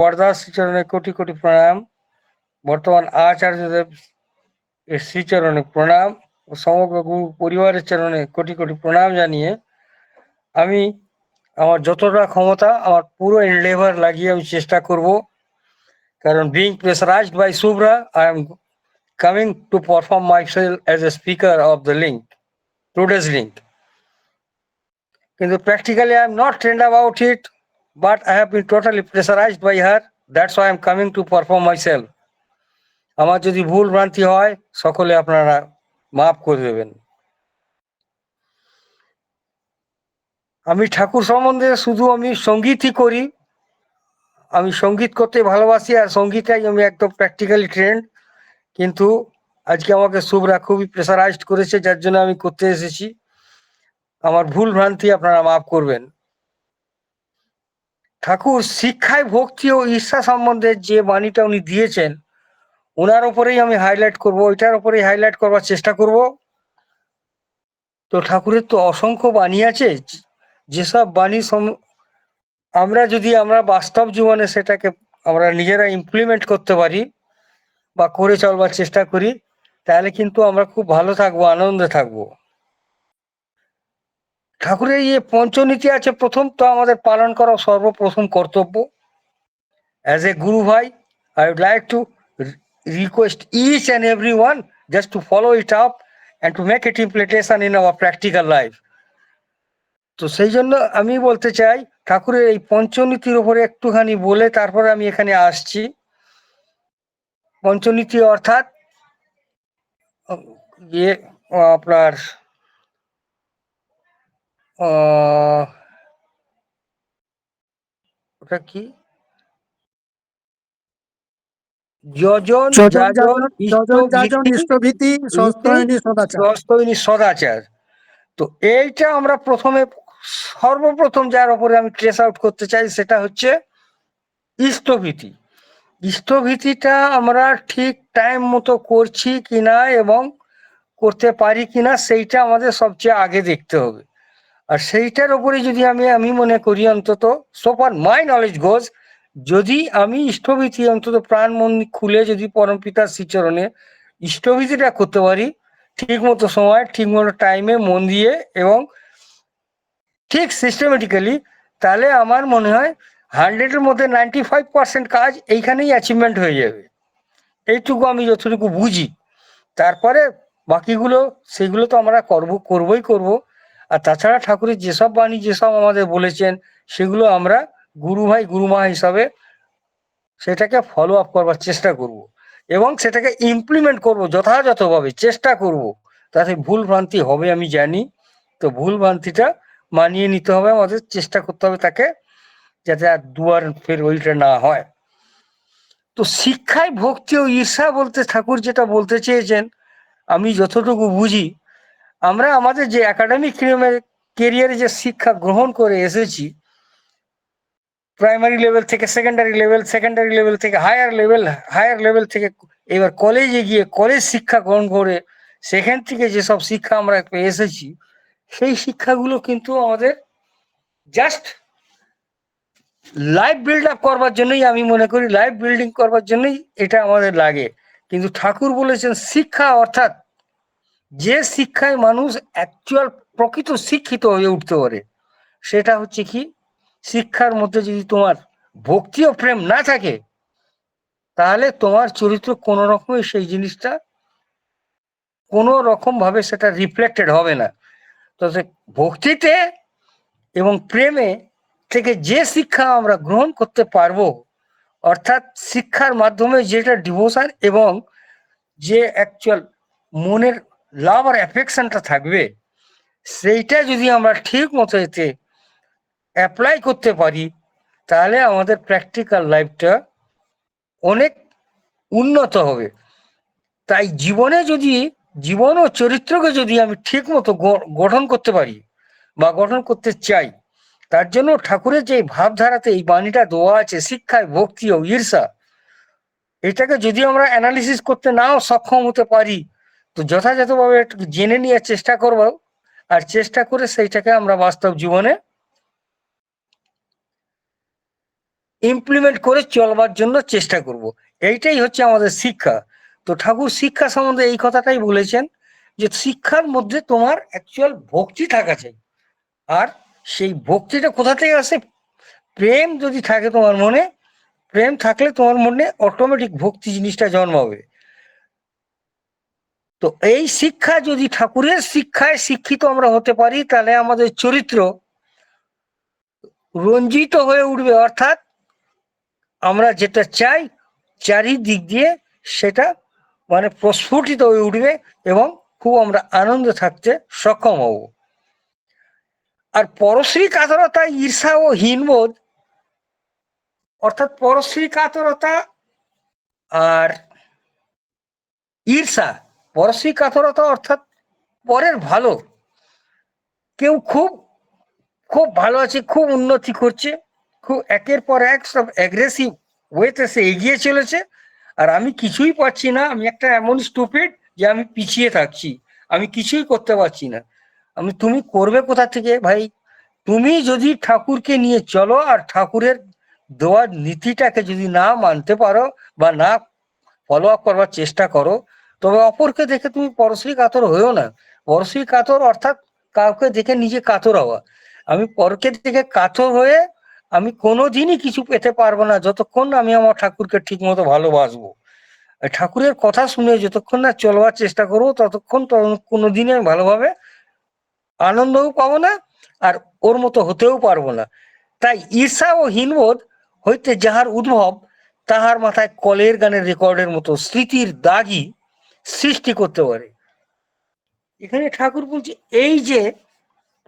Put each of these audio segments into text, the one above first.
বরদাস শ্রীচরণে কোটি কোটি প্রণাম। বর্তমান আচার্যদেব এর শ্রীচরণে প্রণাম ও সমগ্র গুরু পরিবারের চরণে কোটি কোটি প্রণাম জানিয়ে আমি আমার যতটা ক্ষমতা, আমার পুরো এন্ডেভার লাগিয়ে আমি চেষ্টা করব। কারণ being pressurised by Subhra I am coming to perform my as a speaker of the link today's link কিন্তু practically I am not trained about it I have been totally pressurised by her that's why am coming to perform my self আমার যদি ভুল ভ্রান্তি হয়, সকলে আপনারা মাফ করে দেবেন। আমি ঠাকুর সম্বন্ধে শুধু আমি সঙ্গীতই করি। আমি সংগীত করতে ভালোবাসি আর সঙ্গীতটাই আমি একদম প্র্যাকটিক্যালি ট্রেন্ড কিন্তু আজকে আমাকে শুভরা খুবই প্রেসারাইজড করেছে, যার জন্য আমি করতে এসেছি। আমার ভুল ভ্রান্তি আপনারা মাফ করবেন। ঠাকুর শিক্ষায় ভক্তি ও ঈর্ষা সম্বন্ধে যে বাণীটা উনি দিয়েছেন ওনার ওপরেই আমি হাইলাইট করব, ওইটার ওপরেই হাইলাইট করবার চেষ্টা করব। তো ঠাকুরের তো অসংখ্য বাণী আছে, যেসব বাণী আমরা যদি আমরা বাস্তব জীবনে সেটাকে আমরা নিজেরা ইমপ্লিমেন্ট করতে পারি বা করে চলবার চেষ্টা করি, তাহলে কিন্তু আমরা খুব ভালো থাকব, আনন্দে থাকব। ঠাকুরের ইয়ে পঞ্চনীতি আছে প্রথম, তো আমাদের পালন করা সর্বপ্রথম কর্তব্য। As a guru bhai I would like to request each and everyone just to follow it up and to make it implementation in our practical life. তো সেই জন্য আমি বলতে চাই, ঠাকুরের এই পঞ্চনীতির উপরে একটুখানি বলে তারপরে আমি এখানে আসছি। পঞ্চনীতি অর্থাৎ ইয়ে আপনার ওটা কি যজন সদাচার সদাচার তো এইটা আমরা প্রথমে সর্বপ্রথম যার উপরে আমি ট্রেস আউট করতে চাই সেটা হচ্ছে ইষ্টভীতি ইষ্টভীতিটা আমরা ঠিক টাইম মতো করছি কিনা এবং করতে পারি কিনা সেইটা আমাদের সবচেয়ে আগে দেখতে হবে। আর সেইটার উপরে যদি আমি আমি মনে করি অন্তত সোপার মাই নলেজ গোজ যদি আমি ইষ্টভীতি অন্তত প্রাণ মন খুলে যদি পরম পরমপিতার শ্রীচরণে ইষ্টভীতিটা করতে পারি, ঠিক মতো সময়, ঠিক মতো টাইমে মন দিয়ে এবং ঠিক সিস্টেমেটিক্যালি তাহলে আমার মনে হয় হান্ড্রেডের মধ্যে নাইনটি ফাইভ পার্সেন্ট কাজ এইখানেই অ্যাচিভমেন্ট হয়ে যাবে। এইটুকু আমি যতটুকু বুঝি। তারপরে বাকিগুলো সেগুলো তো আমরা করব, করবই করব। আর তাছাড়া ঠাকুরের যেসব বাণী, যেসব আমাদের বলেছেন, সেগুলো আমরা গুরু ভাই গুরুমা হিসাবে সেটাকে ফলো আপ করবার চেষ্টা করব এবং সেটাকে ইমপ্লিমেন্ট করব যথাযথভাবে, চেষ্টা করব। তাতে ভুল ভ্রান্তি হবে আমি জানি। তো ভুল ভ্রান্তিটা মানিয়ে নিতে হবে, আমাদের চেষ্টা করতে হবে তাকে যাতে আর দুয়ার ফের ওইটা না হয়। তো শিক্ষায় ভক্তি ও ঈর্ষা বলতে ঠাকুর যেটা বলতে চেয়েছেন, আমি যতটুকু বুঝি আমরা আমাদের যে একাডেমিক কেরিয়ারে যে শিক্ষা গ্রহণ করে এসেছি প্রাইমারি লেভেল থেকে সেকেন্ডারি লেভেল সেকেন্ডারি লেভেল থেকে হায়ার লেভেল হায়ার লেভেল থেকে এবার কলেজে গিয়ে কলেজ শিক্ষা গ্রহণ করে সেখান থেকে যেসব শিক্ষা আমরা পেয়ে এসেছি, সেই শিক্ষাগুলো কিন্তু আমাদের জাস্ট লাইফ বিল্ড আপ করবার জন্যই আমি মনে করি লাইফ বিল্ডিং করবার জন্যই এটা আমাদের লাগে। কিন্তু ঠাকুর বলেছেন, শিক্ষা অর্থাৎ যে শিক্ষায় মানুষ অ্যাকচুয়াল প্রকৃত শিক্ষিত হয়ে উঠতে পারে, সেটা হচ্ছে কি, শিক্ষার মধ্যে যদি তোমার ভক্তি ও প্রেম না থাকে, তাহলে তোমার চরিত্র কোনো রকমই সেই জিনিসটা কোনো রকম ভাবে সেটা রিফ্লেক্টেড হবে না। তো ভক্তিতে এবং প্রেমে থেকে যে শিক্ষা আমরা গ্রহণ করতে পারব, অর্থাৎ শিক্ষার মাধ্যমে যেটা ডিভোশন এবং যে অ্যাকচুয়াল মনের লাভ আর অ্যাফেকশনটা থাকবে, সেইটা যদি আমরা ঠিক মতো এতে অ্যাপ্লাই করতে পারি, তাহলে আমাদের প্র্যাকটিক্যাল লাইফটা অনেক উন্নত হবে। তাই জীবনে যদি, জীবন ও চরিত্রকে যদি আমি ঠিক মতো গঠন করতে পারি বা গঠন করতে চাই, তার জন্য ঠাকুরের যে ভাবধারাতে এই বাণীটা দেওয়া আছে, শিক্ষায় ভক্তি ও ঈর্ষা, এটাকে যদি আমরা অ্যানালিসিস করতে নাও সক্ষম হতে পারি তো যথাযথভাবে জেনে নেওয়ার চেষ্টা করব আর চেষ্টা করে সেইটাকে আমরা বাস্তব জীবনে ইমপ্লিমেন্ট করে চলবার জন্য চেষ্টা করব। এইটাই হচ্ছে আমাদের শিক্ষা। তো ঠাকুর শিক্ষা সম্বন্ধে এই কথাটাই বলেছেন যে শিক্ষার মধ্যে তোমার অ্যাকচুয়াল ভক্তি থাকা চাই। আর সেই ভক্তিটা কোথা থেকে আসে? প্রেম যদি থাকে তোমার মনে, প্রেম থাকলে তোমার মনে অটোমেটিক ভক্তি জিনিসটা জন্মাবে। তো এই শিক্ষা যদি ঠাকুরের শিক্ষায় শিক্ষিত আমরা হতে পারি, তাহলে আমাদের চরিত্র রঞ্জিত হয়ে উঠবে। অর্থাৎ আমরা যেটা চাই, চারিদিক দিয়ে সেটা মানে প্রস্ফুটিত হয়ে উঠবে এবং খুব আমরা আনন্দে থাকতে সক্ষম হব। আর পরশ্রী কাতরতা, ঈর্ষা ও হীনবোধ, অর্থাৎ পরশ্রী কাতরতা আর ঈর্ষা পরশ্রী কাতরতা অর্থাৎ পরের ভালো। কেউ খুব খুব ভালো আছে, খুব উন্নতি করছে, খুব একের পর এক সব অ্যাগ্রেসিভ ওয়েতে সে এগিয়ে চলেছে। আর আমি কিছুই পাচ্ছি না, আমি একটা এমন স্টুপিড যে আমি পিছিয়ে থাকছি, আমি কিছুই করতে পারছি না। আমি, তুমি করবে কোথা থেকে ভাই? তুমি যদি ঠাকুরকে নিয়ে চলো আর ঠাকুরের দেওয়ার নীতিটাকে যদি না মানতে পারো বা না ফলো আপ করবার চেষ্টা করো তবে অপরকে দেখে তুমি পরশ্রী কাতর হয়েও না। পরশ্রী কাতর অর্থাৎ কাউকে দেখে নিজে কাতর হওয়া। আমি পরকে দেখে কাতর হয়ে আমি কোনোদিনই কিছু পেতে পারব না, যতক্ষণ আমি আমার ঠাকুরকে ঠিক মতো ভালোবাসবো ঠাকুরের কথা শুনে যতক্ষণ না চলবার চেষ্টা করব, ততক্ষণ কোনোদিনই আমি ভালোভাবে আনন্দও পাবো না আর ওর মতো হতেও পারব না। তাই ঈর্ষা ও হীনবোধ হইতে যাহার উদ্ভব, তাহার মাথায় কলের গানের রেকর্ডের মতো স্মৃতির দাগই সৃষ্টি করতে পারে। এখানে ঠাকুর বলছে, এই যে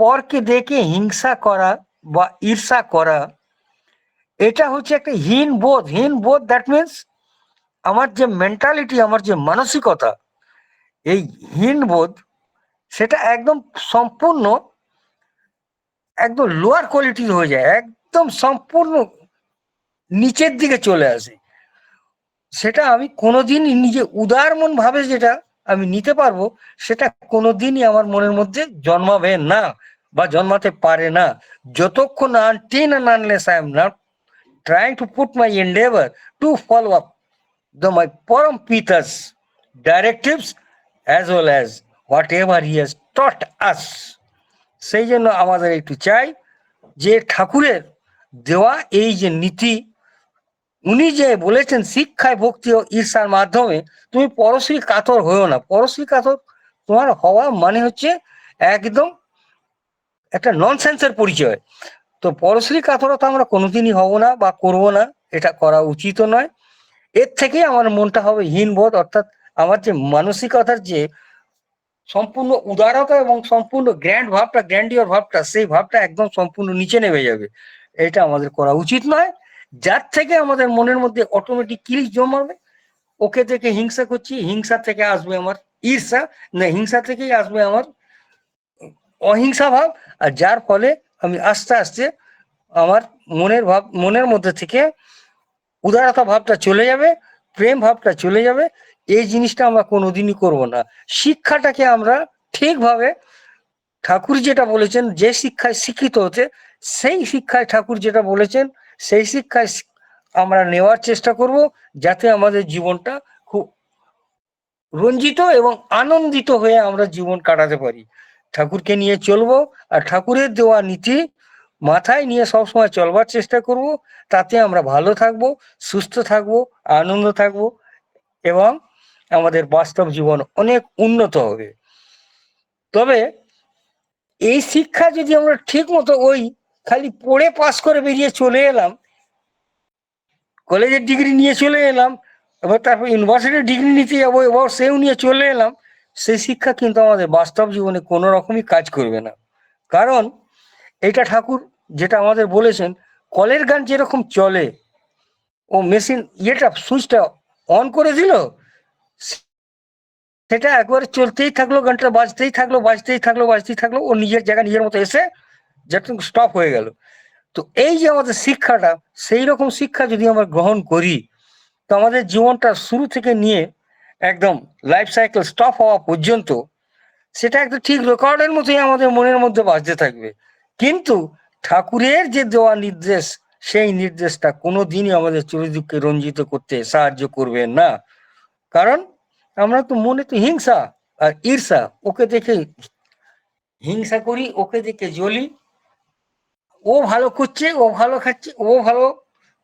পরকে দেখে হিংসা করা বা ঈর্ষা করা, এটা হচ্ছে একটা হীন বোধ। হীন বোধ দ্যাট মিনস আমার যে মেন্টালিটি আমার যে মানসিকতা, এই হীন বোধ, সেটা একদম সম্পূর্ণ, একদম লোয়ার কোয়ালিটির হয়ে যায়, একদম সম্পূর্ণ নিচের দিকে চলে আসে। সেটা আমি কোনোদিন নিজে উদার মন ভাবে যেটা আমি নিতে পারব, সেটা কোনোদিনই আমার মনের মধ্যে জন্মাবে না বা জন্মাতে পারে না। যতক্ষণ until unless I am not trying to put my endeavour to follow up the my পরম পিতার্স directives as well as whatever he taught us সেই জন্য আমাদের একটু চাই যে ঠাকুরের দেওয়া এই যে নীতি উনি যে বলেছেন শিক্ষায় ভক্তি ও ঈর্ষার মাধ্যমে, তুমি পরশ্রী কাতর হয়েও না। পরশ্রী কাতর তোমার হওয়া মানে হচ্ছে একদম একটা ননসেন্সের পরিচয়। তো পরশ্রী কাতরতা আমরা কোনোদিনই হব না বা করব না, এটা করা উচিত নয়। এর থেকে আমার মনটা হবে হীনবোধ, অর্থাৎ আমার যে মানসিকতার যে সম্পূর্ণ উদারতা এবং সম্পূর্ণ গ্র্যান্ড ভাবটা গ্র্যান্ডিওর ভাবটা, সেই ভাবটা একদম সম্পূর্ণ নিচে নেমে যাবে। এটা আমাদের করা উচিত নয়। যার থেকে আমাদের মনের মধ্যে অটোমেটিক কিলিশ জমাবে ওকে থেকে হিংসা করছি, হিংসা থেকে আসবে আমার ঈর্ষা, না, হিংসা থেকেই আসবে আমার অহিংসা ভাব, আর যার ফলে আমি আস্তে আস্তে আমার মনের ভাব, মনের মধ্যে থেকে উদারতা ভাবটা চলে যাবে, প্রেম ভাবটা চলে যাবে, এই জিনিসটা আমরা কোনোদিনই করব না। শিক্ষাটাকে আমরা ঠিকভাবে ঠাকুর যেটা বলেছেন, যে শিক্ষায় শিক্ষিত হতে, সেই শিক্ষায় ঠাকুর যেটা বলেছেন সেই শিক্ষায় আমরা নেওয়ার চেষ্টা করব যাতে আমাদের জীবনটা খুব রঞ্জিত এবং আনন্দিত হয়ে আমরা জীবন কাটাতে পারি। ঠাকুরকে নিয়ে চলবো আর ঠাকুরের দেওয়া নীতি মাথায় নিয়ে সবসময় চলবার চেষ্টা করব। তাতে আমরা ভালো থাকব, সুস্থ থাকব, আনন্দ থাকব এবং আমাদের বাস্তব জীবন অনেক উন্নত হবে। তবে এই শিক্ষা যদি আমরা ঠিক মতো ওই খালি পড়ে পাস করে বেরিয়ে চলে এলাম। কলেজের ডিগ্রি নিয়ে চলে এলাম, এবার তারপর ইউনিভার্সিটির ডিগ্রি নিতে যাব, এবার সেও নিয়ে চলে এলাম। সেই শিক্ষা কিন্তু আমাদের বাস্তব জীবনে কোনো রকমই কাজ করবে না। কারণ এটা ঠাকুর যেটা আমাদের বলেছেন, কলের গান যেরকম চলে, ও মেশিন ইয়েটা সুইচটা অন করে দিল, সেটা একবারে চলতেই থাকল, গানটা বাজতেই থাকল বাজতেই থাকল বাজতেই থাকল, ও নিজের জায়গা নিজের মতো এসে যেটা স্টপ হয়ে গেল। তো এই যে আমাদের শিক্ষাটা, সেই রকম শিক্ষা যদি আমরা গ্রহণ করি, তো আমাদের জীবনটা শুরু থেকে নিয়ে একদম লাইফ সাইকেল স্টপ হওয়া পর্যন্ত, সেটা একটা ঠিক রেকর্ডের মতোই আমাদের মনের মধ্যে বাজতে থাকবে। কিন্তু ঠাকুরের যে দেওয়া নির্দেশ, সেই নির্দেশটা কোনোদিনই আমাদের চরিত্রকে রঞ্জিত করতে সাহায্য করবে না। কারণ আমরা তো মনে তো হিংসা আর ঈর্ষা, ওকে দেখে হিংসা করি, ওকে দেখে জ্বলি ও ভালো করছে, ও ভালো খাচ্ছে, ও ভালো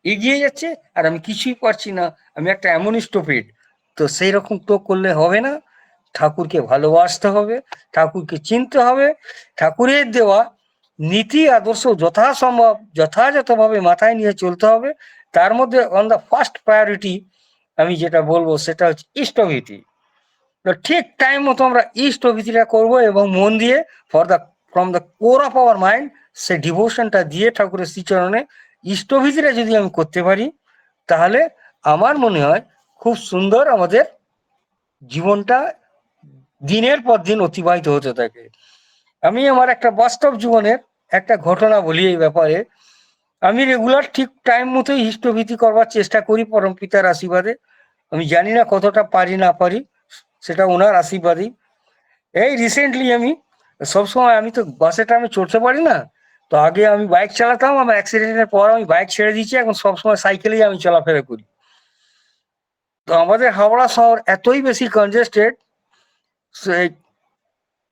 এগিয়ে যাচ্ছে, আর আমি কিছুই পারছি না। আমি একটা এমন স্টপিড তো সেই রকম তো করলে হবে না। ঠাকুরকে ভালোবাসতে হবে, ঠাকুরকে চিনতে হবে। ঠাকুরের দেওয়া নীতি, আদর্শ যথাসম্ভব, যথাযথভাবে মাথায় নিয়ে চলতে হবে। তার মধ্যে অন দ্য ফার্স্ট প্রায়োরিটি আমি যেটা বলব, সেটা হচ্ছে ইষ্টভীতি ঠিক টাইম মতো আমরা ইষ্টভীতিটা করব এবং মন দিয়ে for the from the core of our mind সে ডিভোশনটা দিয়ে ঠাকুরের শ্রীচরণে ইষ্টভীতিটা যদি আমি করতে পারি, তাহলে আমার মনে হয় খুব সুন্দর আমাদের জীবনটা দিনের পর দিন অতিবাহিত হতে থাকে। আমি আমার একটা বাস্তব জীবনের একটা ঘটনা বলি এই ব্যাপারে। আমি রেগুলার ঠিক টাইম মতোই হিষ্টভীতি করবার চেষ্টা করি পরম পিতার আশীর্বাদে। আমি জানি না কতটা পারি না পারি, সেটা ওনার আশীর্বাদই। এই রিসেন্টলি আমি সবসময় আমি তো বাসে টাইমে চড়তে পারি না। তো আগে আমি বাইক চালাতাম আমার অ্যাক্সিডেন্টের পর আমি বাইক ছেড়ে দিয়েছি, এখন সবসময় সাইকেলেই আমি চলাফেরা করি। তো আমাদের হাওড়া শহর এতই বেশি কনজেস্টেড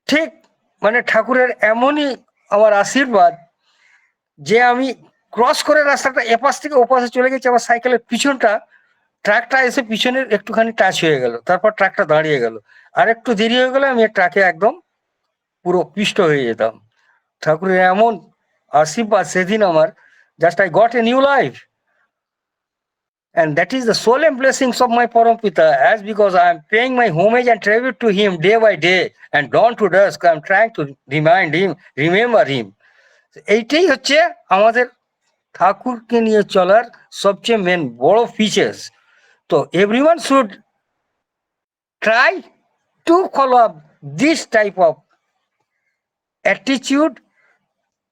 ঠিক মানে ঠাকুরের এমনই আমার আশীর্বাদ যে আমি ক্রস করে রাস্তাটা এপাশ থেকে ওপাশে চলে গেছি আমার সাইকেলের পিছনটা ট্রাকটা এসে পিছনের একটুখানি টাচ হয়ে গেল, তারপর ট্রাকটা দাঁড়িয়ে গেল। আর একটু দেরি হয়ে গেলে আমি ট্রাকে একদম পুরো পিষ্ট হয়ে যেতাম ঠাকুরের এমন আশীর্বাদ সেদিন আমার just I got a new life And that is the solemn blessings of my Parampita, as because I am paying my homage and tribute to him day by day, and dawn to dusk, I am trying to remind him, remember him. এইটাই হচ্ছে আমাদের ঠাকুরকে নিয়ে চলার সবচেয়ে main বড় features তো everyone should try to follow up this type of attitude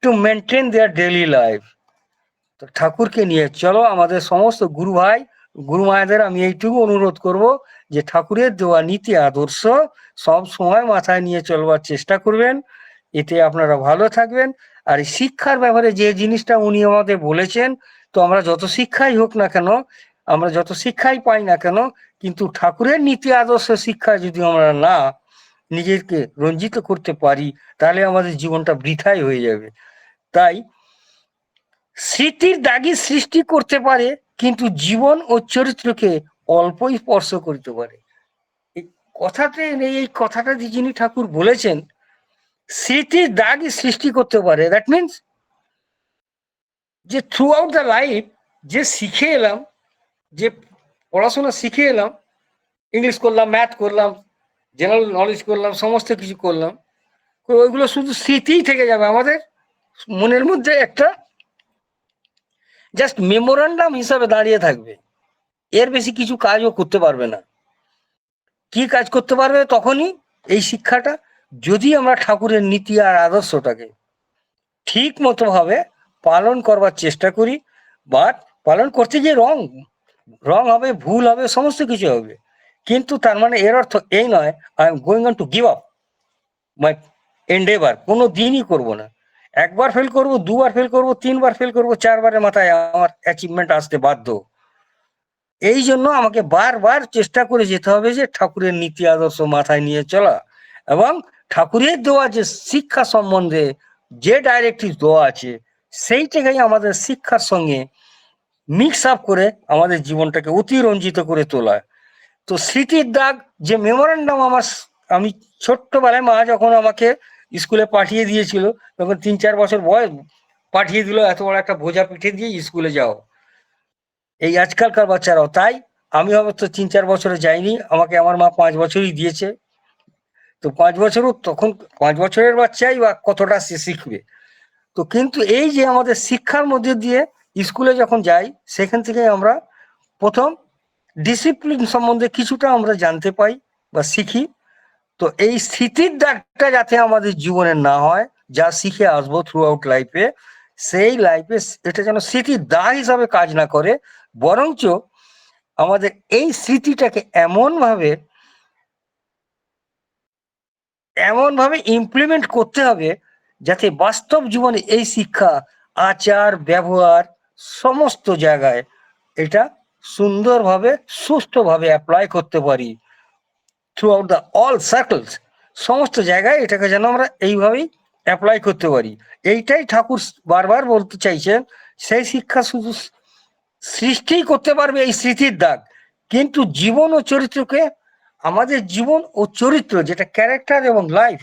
to maintain their daily life তো ঠাকুরকে নিয়ে চলো, আমাদের সমস্ত গুরু ভাই, গুরু মায়েদের আমি এইটুকু অনুরোধ করব যে ঠাকুরের দেওয়া নীতি, আদর্শ সব সময় মাথায় নিয়ে চলবার চেষ্টা করবেন। এতে আপনারা ভালো থাকবেন। আর এই শিক্ষার ব্যাপারে যে জিনিসটা উনি আমাদের বলেছেন, তো আমরা যত শিক্ষাই হোক না কেন, আমরা যত শিক্ষাই পাই না কেন, কিন্তু ঠাকুরের নীতি, আদর্শ শিক্ষা যদি আমরা না নিজেকে রঞ্জিত করতে পারি, তাহলে আমাদের জীবনটা বৃথাই হয়ে যাবে। তাই স্মৃতির দাগি সৃষ্টি করতে পারে, কিন্তু জীবন ও চরিত্রকে অল্পই স্পর্শ করতে পারে। কথাতে এই কথাটা যিনি ঠাকুর বলেছেন, স্মৃতির দাগই সৃষ্টি করতে পারে। দ্যাট মিনস যে থ্রু আউট দ্য লাইফ যে শিখে এলাম, যে পড়াশোনা শিখে এলাম ইংলিশ করলাম ম্যাথ করলাম জেনারেল নলেজ করলাম, সমস্ত কিছু করলাম। ওইগুলো শুধু স্মৃতিই থেকে যাবে আমাদের। মনের মধ্যে একটা জাস্ট মেমোরান্ডাম হিসাবে দাঁড়িয়ে থাকবে। এর বেশি কিছু কাজও করতে পারবে না। কি কাজ করতে পারবে তখনই এই শিক্ষাটা, যদি আমরা ঠাকুরের নীতি আর আদর্শটাকে ঠিক মতো ভাবে পালন করবার চেষ্টা করি বাট পালন করতে গিয়ে রং রং হবে, ভুল হবে, সমস্ত কিছু হবে। কিন্তু তার মানে এর অর্থ এই নয় I am going on to give up my endeavour কোনো দিনই করব না। একবার ফেল করব, দুবার ফেল করব, তিনবার ফেল করব, চারবারের মাথায় আমার অ্যাচিভমেন্ট আসতে বাধ্য। এই জন্য আমাকে বারবার চেষ্টা করে যেতে হবে যে ঠাকুরের নীতি আদর্শ মাথায় নিয়ে চলা এবং ঠাকুরের দেওয়া যে শিক্ষা সম্বন্ধে যে ডাইরেক্টিভ দেওয়া আছে, সেইটাকেই আমাদের শিক্ষার সঙ্গে মিক্স আপ করে আমাদের জীবনটাকে অতিরঞ্জিত করে তোলা। তো স্মৃতির দাগ, যে মেমোরেন্ডাম আমার আমি ছোট্টবেলায় মা যখন আমাকে স্কুলে পাঠিয়ে দিয়েছিল, তখন তিন চার বছর বয়স পাঠিয়ে দিল, এত বড় একটা বোঝা পিঠে দিয়ে স্কুলে যাও। এই আজকালকার বাচ্চারাও তাই, আমি হয়তো তিন চার বছরে যাইনি, আমাকে আমার মা পাঁচ বছরই দিয়েছে। তো পাঁচ বছরও তখন, পাঁচ বছরের বাচ্চাই বা কতটা সে শিখবে? তো কিন্তু এই যে আমাদের শিক্ষার মধ্যে দিয়ে স্কুলে যখন যাই, সেখান থেকে আমরা প্রথম ডিসিপ্লিন সম্বন্ধে কিছুটা আমরা জানতে পাই বা শিখি। তো এই স্থিতির দাগটা যাতে আমাদের জীবনে না হয়, যা শিখে আসব থ্রু আউট লাইফে সেই লাইফে এটা যেন স্মৃতির দা হিসাবে কাজ না করে, বরঞ্চ আমাদের এই স্মৃতিটাকে এমন ভাবে এমন ভাবে ইমপ্লিমেন্ট করতে হবে যাতে বাস্তব জীবনে এই শিক্ষা, আচার, ব্যবহার, সমস্ত জায়গায় এটা সুন্দরভাবে সুষ্ঠুভাবে অ্যাপ্লাই করতে পারি। Throughout the all circles সমস্ত জায়গায় এটাকে যেন আমরা এইভাবেই অ্যাপ্লাই করতে পারি। এইটাই ঠাকুর বারবার বলতে চাইছেন, সেই শিক্ষা শুধু সৃষ্টিই করতে পারবে এই স্মৃতির দাগ। কিন্তু জীবন ও চরিত্রকে, আমাদের জীবন ও চরিত্র, যেটা ক্যারেক্টার এবং লাইফ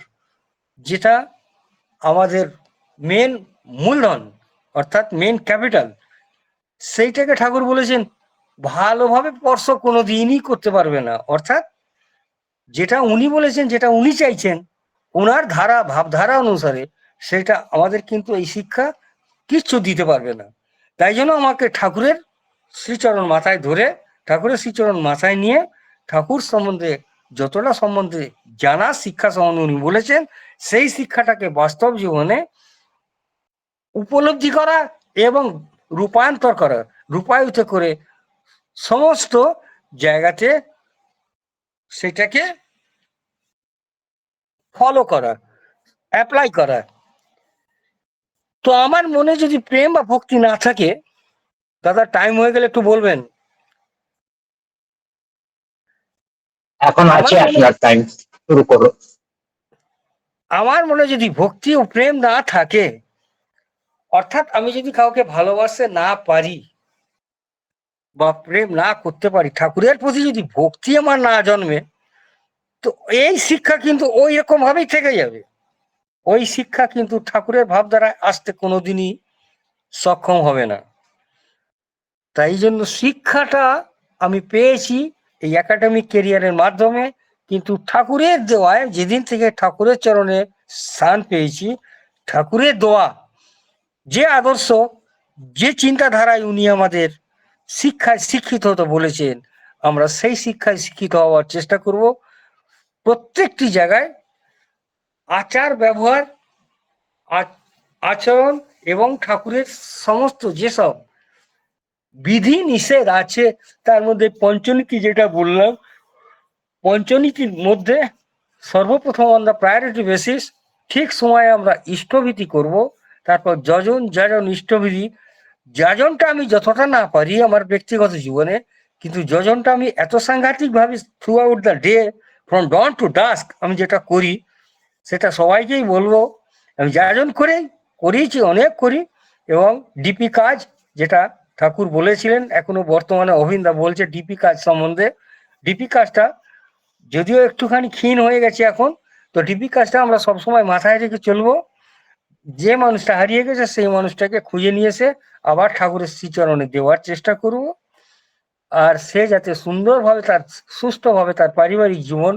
যেটা আমাদের মেন মূলধন, অর্থাৎ মেন ক্যাপিটাল সেইটাকে ঠাকুর বলেছেন ভালোভাবে স্পর্শ কোনো দিনই করতে পারবে না। অর্থাৎ যেটা উনি বলেছেন, যেটা উনি চাইছেন ওনার ধারা, ভাবধারা অনুসারে সেটা আমাদের কিন্তু এই শিক্ষা কিচ্ছু দিতে পারবে না। তাই জন্য আমাকে ঠাকুরের শ্রীচরণ মাথায় ধরে, ঠাকুরের শ্রীচরণ মাথায় নিয়ে ঠাকুর সম্বন্ধে যতটা সম্বন্ধে জানা শিক্ষা সম্বন্ধে উনি বলেছেন, সেই শিক্ষাটাকে বাস্তব জীবনে উপলব্ধি করা এবং রূপান্তর করা, রূপায়িত করে সমস্ত জায়গাতে সেটাকে ফলো করা অ্যাপ্লাই করা। তো আমার মনে যদি প্রেম বা ভক্তি না থাকে দাদা টাইম হয়ে গেলে একটু বলবেন। এখন আছে আপনার টাইম শুরু করো। আমার মনে যদি ভক্তি ও প্রেম না থাকে অর্থাৎ আমি যদি কাউকে ভালোবাসতে না পারি বা প্রেম না করতে পারি। ঠাকুরের প্রতি যদি ভক্তি আমার না জন্মে, তো এই শিক্ষা কিন্তু ওই রকম ভাবেই থেকে যাবে। ওই শিক্ষা কিন্তু ঠাকুরের ভাব দ্বারা আসতে কোনোদিনই সক্ষম হবে না। তাই জন্য শিক্ষাটা আমি পেয়েছি এই একাডেমিক কেরিয়ারের মাধ্যমে, কিন্তু ঠাকুরের দেওয়ায় যেদিন থেকে ঠাকুরের চরণে স্থান পেয়েছি, ঠাকুরের দোয়া, যে আদর্শ, যে চিন্তাধারায় উনি আমাদের শিক্ষায় শিক্ষিত হতে বলেছেন। আমরা সেই শিক্ষায় শিক্ষিত হওয়ার চেষ্টা করব। প্রত্যেকটি জায়গায় আচার ব্যবহার আচরণ এবং ঠাকুরের সমস্ত যেসব বিধি নিষেধ আছে, তার মধ্যে পঞ্চনীতি যেটা বললাম পঞ্চনীতির মধ্যে সর্বপ্রথম আমরা প্রায়োরিটি বেসিস ঠিক সময়ে আমরা ইষ্টভীতি করব, তারপর যজন যজন ইষ্টবিধি যাজনটা আমি যতটা না পারি আমার ব্যক্তিগত জীবনে, কিন্তু যজনটা আমি এত সাংঘাতিকভাবে throughout the day from dawn to dusk আমি যেটা করি, সেটা সবাইকেই বলব, আমি যাজন করে করিয়েছি অনেক করি, এবং ডিপি কাজ, যেটা ঠাকুর বলেছিলেন, এখনও বর্তমানে অভিন্দা বলছে ডিপি কাজ সম্বন্ধে ডিপি কাজটা যদিও একটুখানি ক্ষীণ হয়ে গেছে এখন, তো ডিপি কাজটা আমরা সবসময় মাথায় রেখে চলবো, যে মানুষটা হারিয়ে গেছে, সেই মানুষটাকে খুঁজে নিয়ে এসে আবার ঠাকুরের শ্রীচরণে দেওয়ার চেষ্টা করব। আর সে যাতে সুন্দরভাবে তার সুস্থভাবে তার পারিবারিক জীবন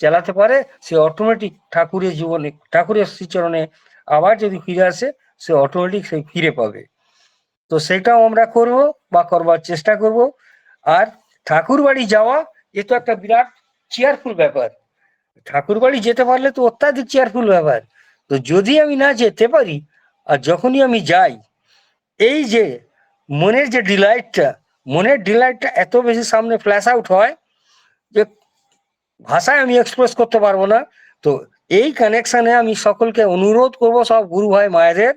চালাতে পারে, সে অটোমেটিক ঠাকুরের জীবনে, ঠাকুরের শ্রীচরণে আবার যদি ফিরে আসে, সে অটোমেটিক সে ফিরে পাবে। তো সেটাও আমরা করব বা করবার চেষ্টা করব। আর ঠাকুর বাড়ি যাওয়া, এ তো একটা বিরাট চেয়ারফুল ব্যাপার। ঠাকুর বাড়ি যেতে পারলে তো অত্যাধিক চেয়ারফুল ব্যাপার। তো যদি আমি না যেতে পারি, আর যখনই আমি যাই এই যে মনের যে ডিলাইটটা মনের ডিলাইটটা এত বেশি সামনে ফ্ল্যাশ আউট হয় যে ভাষায় আমি এক্সপ্রেস করতে পারব না। তো এই কানেকশানে আমি সকলকে অনুরোধ করব সব গুরু ভাই মায়েদের,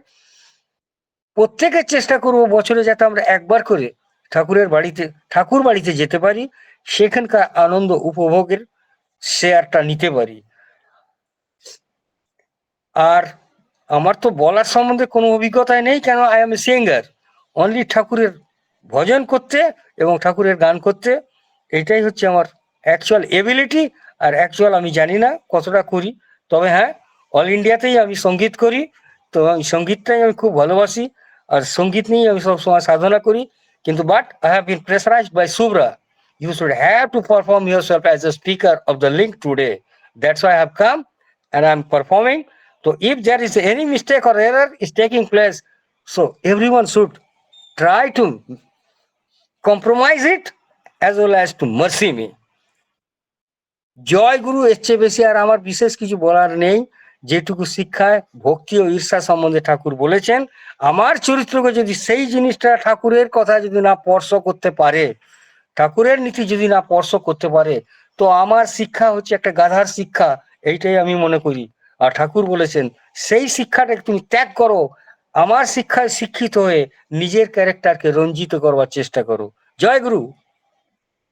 প্রত্যেকের চেষ্টা করব বছরে যাতে আমরা একবার করে ঠাকুরের বাড়িতে, ঠাকুর বাড়িতে যেতে পারি, সেখানকার আনন্দ উপভোগের শেয়ারটা নিতে পারি। আর আমার তো বলার সম্বন্ধে কোনো অভিজ্ঞতাই নেই, কেন I am a singer only ঠাকুরের ভজন করতে এবং ঠাকুরের গান করতে, এটাই হচ্ছে আমার অ্যাকচুয়াল এবিলিটি আর অ্যাকচুয়াল আমি জানি না কতটা করি তবে হ্যাঁ অল ইন্ডিয়াতেই আমি সংগীত করি, তো আমি সঙ্গীতটাই আমি খুব ভালোবাসি, আর সংগীত নিয়েই আমি সবসময় সাধনা করি কিন্তু but I have been pressurised by Subhra you should have to perform yourself as a speaker of the link today. That's why I have come and I'm performing. So if there is any mistake or error is taking place, so everyone should try to compromise it as well as to mercy me. জয় গুরু এর চেয়ে বেশি আর আমার বিশেষ কিছু বলার নেই যেটুকু শিক্ষায় ভক্তি ও ঈর্ষা সম্বন্ধে ঠাকুর বলেছেন আমার চরিত্রকে যদি সেই জিনিসটা ঠাকুরের কথা যদি না স্পর্শ করতে পারে ঠাকুরের নীতি যদি না স্পর্শ করতে পারে তো আমার শিক্ষা হচ্ছে একটা গাধার শিক্ষা এইটাই আমি মনে করি ঠাকুর বলেছেন, সেই শিক্ষাটা তুমি ত্যাগ করো। আমার শিক্ষায় শিক্ষিত হয়ে নিজের ক্যারেক্টারকে রঞ্জিত করবার চেষ্টা করো। জয় গুরু।